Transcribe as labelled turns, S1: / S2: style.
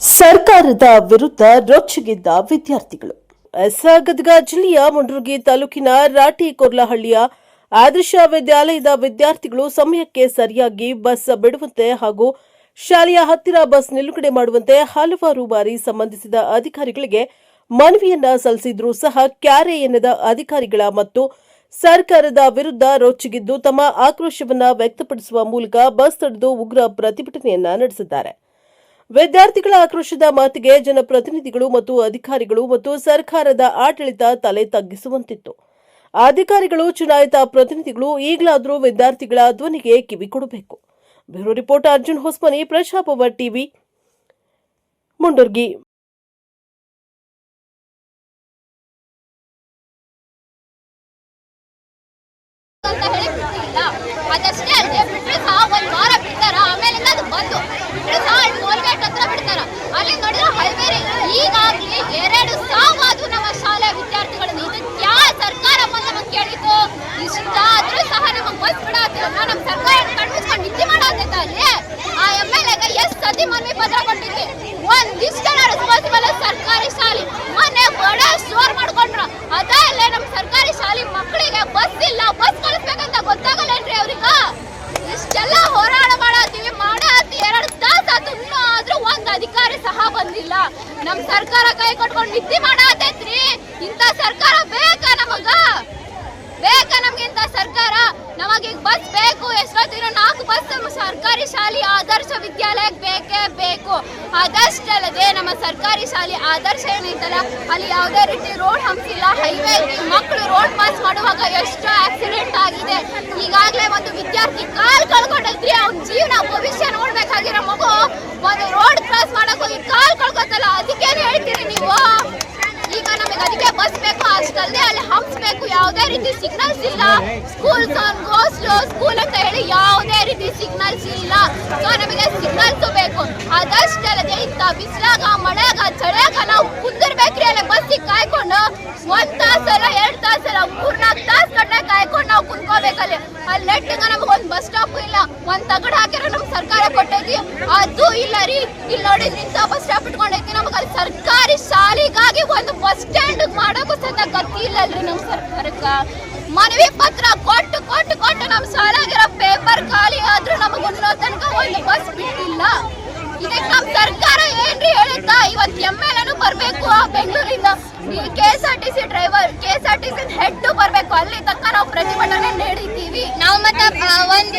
S1: ಸರ್ಕಾರದ ವಿರುದ್ಧ ರೊಚ್ಚಿಗಿದ್ದ ವಿದ್ಯಾರ್ಥಿಗಳು. ಗದಗ ಜಿಲ್ಲೆಯ ಮುಂಡ್ರುಗಿ ತಾಲೂಕಿನ ರಾಟಿ ಕೊರ್ಲಹಳ್ಳಿಯ ಆದರ್ಶ ವಿದ್ಯಾಲಯದ ವಿದ್ಯಾರ್ಥಿಗಳು ಸಮಯಕ್ಕೆ ಸರಿಯಾಗಿ ಬಸ್ ಬಿಡುವಂತೆ ಹಾಗೂ ಶಾಲೆಯ ಹತ್ತಿರ ಬಸ್ ನಿಲುಗಡೆ ಮಾಡುವಂತೆ ಹಲವಾರು ಬಾರಿ ಸಂಬಂಧಿಸಿದ ಅಧಿಕಾರಿಗಳಿಗೆ ಮನವಿಯನ್ನ ಸಲ್ಲಿಸಿದ್ರೂ ಸಹ ಕ್ಯಾರೆ ಎನ್ನದ ಅಧಿಕಾರಿಗಳ ಮತ್ತು ಸರ್ಕಾರದ ವಿರುದ್ಧ ರೊಚ್ಚಿಗಿದ್ದು ತಮ್ಮ ಆಕ್ರೋಶವನ್ನ ವ್ಯಕ್ತಪಡಿಸುವ ಮೂಲಕ ಬಸ್ ತಡೆದು ಉಗ್ರ ಪ್ರತಿಭಟನೆಯನ್ನ ನಡೆಸಿದ್ದಾರೆ. ವಿದ್ಯಾರ್ಥಿಗಳ ಆಕ್ರೋಶದ ಮಾತಿಗೆ ಜನಪ್ರತಿನಿಧಿಗಳು ಮತ್ತು ಅಧಿಕಾರಿಗಳು ಮತ್ತು ಸರ್ಕಾರದ ಆಡಳಿತ ತಲೆ ತಗ್ಗಿಸುವಂತಿತ್ತು. ಅಧಿಕಾರಿಗಳು, ಚುನಾಯಿತ ಪ್ರತಿನಿಧಿಗಳು, ಈಗಲಾದರೂ ವಿದ್ಯಾರ್ಥಿಗಳ ಧ್ವನಿಗೆ ಕಿವಿ ಕೊಡಬೇಕು. ಬ್ಯೂರೋ ರಿಪೋರ್ಟ್, ಅರ್ಜುನ್ ಹೊಸ್ಮನಿ ಪ್ರಜಾಪವ ಟಿವಿ, ಮುಂಡರ್ಗಿ.
S2: ಅದಷ್ಟೇ ಅಲ್ಲದೆ ಬಿಟ್ರೆ ಸಹ ಒಂದ್ ವಾರ ಬಿಡ್ತಾರ ಆಮೇಲಿಂದ ಅದು ಬಂದು ಬಿಟ್ರೆ ಸಹ ಅಲ್ಲಿ ಟೋಲ್ಗೇಟ್ ಹತ್ರ ಬಿಡ್ತಾರ ಅಲ್ಲಿ ನೋಡಿದ್ರೆ ಹೈವೇ ಈಗಾಗ್ಲೇ ಎರಡು ಸಾವಾದು ನಮ್ಮ ಶಾಲೆ ವಿದ್ಯಾರ್ಥಿಗಳನ್ನ ಇದಕ್ಕೆ ಯಾವ ಸರ್ಕಾರ ಬಂದು ನಮಗೆ ಕೇಳಿತು ಇಷ್ಟಾದ್ರೂ ಸಹ ನಮಗೆ ನಮ್ಮ ಸರ್ಕಾರ ಕಣ್ಮಿಸ್ಕೊಂಡು ನಿದ್ದೆ ಅಲ್ಲಿ? ಆ ಎಂ ಎಲ್ ಎಗ ಎಷ್ಟು ಸತಿ ಮನವಿ ಪತ್ರ ಕೊಟ್ಟಿದ್ವಿ? ಒಂದಿಷ್ಟನ ರೆಸ್ಪಾನ್ಸಿಬಲ್ ಸರ್ಕಾರಿ ಶಾಲೆ. ಮೊನ್ನೆ ಬಡ ಸ್ಟೋರ್ ಮಾಡ್ಕೊಂಡ್ರು. ಅದ ಅಲ್ಲೇ ನಮ್ಮ ಸರ್ಕಾರಿ ಶಾಲೆ ಮಕ್ಕಳಿಗೆ ಬಸ್ ಇಲ್ಲ, ಬಸ್ ಕಳಿಸ್ಬೇಕಂತ ಗೊತ್ತಾಗಲ್ಲೇನ್ರಿ ಅವ್ರಿಗ? ಇಷ್ಟೆಲ್ಲ ಹೋರಾಟ ಮಾಡತ್ತೀವಿ ಮಾಡತ್ತಿ ಎರಡು ತಾಸು ಆದ್ರೂ ಒಂದ್ ಅಧಿಕಾರಿ ಸಹ ಬಂದಿಲ್ಲ. ನಮ್ ಸರ್ಕಾರ ಕೈ ಕೊಟ್ಕೊಂಡು ನಿದ್ದೆ ಮಾಡತೈತ್ರಿ ಇಂಥ ಸರ್ಕಾರ ಬೇಕಾ ನಮಗ ಬೇಕಾ ನಮ್ಗೆ ಇಂಥ ಸರ್ಕಾರ ನಮಗೆ ಈಗ ಬಸ್ ಬೇಕು ಎಷ್ಟೊತ್ತಿನ ನಾಲ್ಕು ಬಸ್ ನಮ್ಮ ಸರ್ಕಾರಿ ಶಾಲೆ ಆದರ್ಶ ವಿದ್ಯಾಲಯಕ್ಕೆ ಬೇಕೇ ಬೇಕು. ಅದಷ್ಟಲ್ಲದೆ ನಮ್ಮ ಸರ್ಕಾರಿ ಶಾಲೆ ಆದರ್ಶ ಏನೈತಲ್ಲ, ಅಲ್ಲಿ ಯಾವುದೇ ರೀತಿ ರೋಡ್ ಹಂಪಿಲ್ಲ ಹೈವೇ ಮಕ್ಕಳು ರೋಡ್ ಪಾಸ್ ಮಾಡುವಾಗ ಎಷ್ಟು ಆಕ್ಸಿಡೆಂಟ್ ಆಗಿದೆ. ಈಗಾಗಲೇ ಒಂದು ವಿದ್ಯಾರ್ಥಿ ಕಾಲ್ ಕಳ್ಕೊಂಡೈತ್ರಿ ಅವ್ನ ಜೀವನ, ಭವಿಷ್ಯ ನೋಡ್ಬೇಕಾಗಿರೋ ಮಗು ಒಂದು ರೋಡ್ ಕ್ರಾಸ್ ಮಾಡಕ್ ಹೋಗಿ ಕಾಲ್ ಕಳ್ಕೊತಲ್ಲ. ಅದಕ್ಕೇನು ಹೇಳ್ತೀರಿ ನೀವು? ಈಗ ನಮಗೆ ಅದಕ್ಕೆ ಬಸ್ ಬೇಕು, ಅಷ್ಟಲ್ಲದೆ ಅಲ್ಲಿ ಹಂಪ್ಸ್ ಬೇಕು. ಯಾವುದೇ ರೀತಿ ಸಿಗ್ನಲ್ಸ್ ಇಲ್ಲ. ಸ್ಕೂಲ್ ಸ್ಕೂಲ್ ಅಂತ ಹೇಳಿ ಯಾವುದೇ ರೀತಿ ಸಿಗ್ನಲ್ಸ್ ಇಲ್ಲ ಸೊ ನಮಗೆ ಸಿಗ್ನಲ್ಸ್ ಬೇಕು ಅದಷ್ಟಲ್ಲದೆ ಇಂಥ ಬಿಸಿಲಾಗ, ಮಳೆಯಾಗ, ಚಳಿಯಾಗ ನಾವು ಕುಂದಿರ್ಬೇಕ್ರಿ ಅಲ್ಲಿ ಬಸ್ಸಿಗೆ ಕಾಯ್ಕೊಂಡು ಒಂದ್ ತಾಸಲ್ಲ ಎರಡ್ ತಾಸಲ್ಲ ಮೂರ್ನಾಲ್ಕು ತಾಸು ಕಡೆ ಕಾಯ್ಕೊಂಡು ನಾವು ಕುಂದ್ಕೋಬೇಕಲ್ಲಿ. ಅಲ್ಲಿ ನೆಟ್ಟಿಗ ನಮ್ಗೆ ಒಂದ್ ಬಸ್ ಸ್ಟಾಪ್ ಇಲ್ಲ, ಒಂದ್ ತಗಡ್ ಹಾಕಿರೋ ನಮ್ ಸರ್ಕಾರ ಕೊಟ್ಟೈತಿ. ಅದು ಇಲ್ಲ ರೀ, ಇಲ್ಲಿ ನೋಡಿ ನಿಂತ ಬಸ್ ಸ್ಟಾಪ್ ಇಟ್ಕೊಂಡೈತಿ ನಮ್ಗೆ ಅಲ್ಲಿ ಸರ್ಕಾರಿ ಶಾಲೆಗಾಗಿ ಒಂದು ಬಸ್ ಸ್ಟ್ಯಾಂಡ್ ಮಾಡೋಕ್ಕೂ ಸಹ ಗತಿ ಇಲ್ಲಲ್ರಿ ನಮ್ಮ ಸರ್ಕಾರಕ್ಕ. ಮನವಿ ಪತ್ರ ಕೊಟ್ಟು ಕೊಟ್ಟು ಕೊಟ್ಟು ನಮ್ಮ ಶಾಲಾಗಿರೋ ಪೇಪರ್ ಖಾಲಿ ಆದ್ರೂ ನಮಗೆ ಉನ್ನೋ ತನಕ ಒಂದು ಬಸ್ ಬಿಟ್ಟಿಲ್ಲ ಇದಕ್ಕೆ ನಮ್ಮ ಸರ್ಕಾರ ಏನ್ರಿ ಇವತ್ ಎಂ ಎಲ್ ಎನು ಬರಬೇಕು ಆ ಬೆಂಗಳೂರಿಂದ. K S R T C driver K S R T C head ಬರಬೇಕು. ಅಲ್ಲಿ ತನಕ ನಾವು ಪ್ರತಿಭಟನೆ ನೀಡಿದ್ದೀವಿ ನಾವು ಮತ್ತೆ ಒಂದು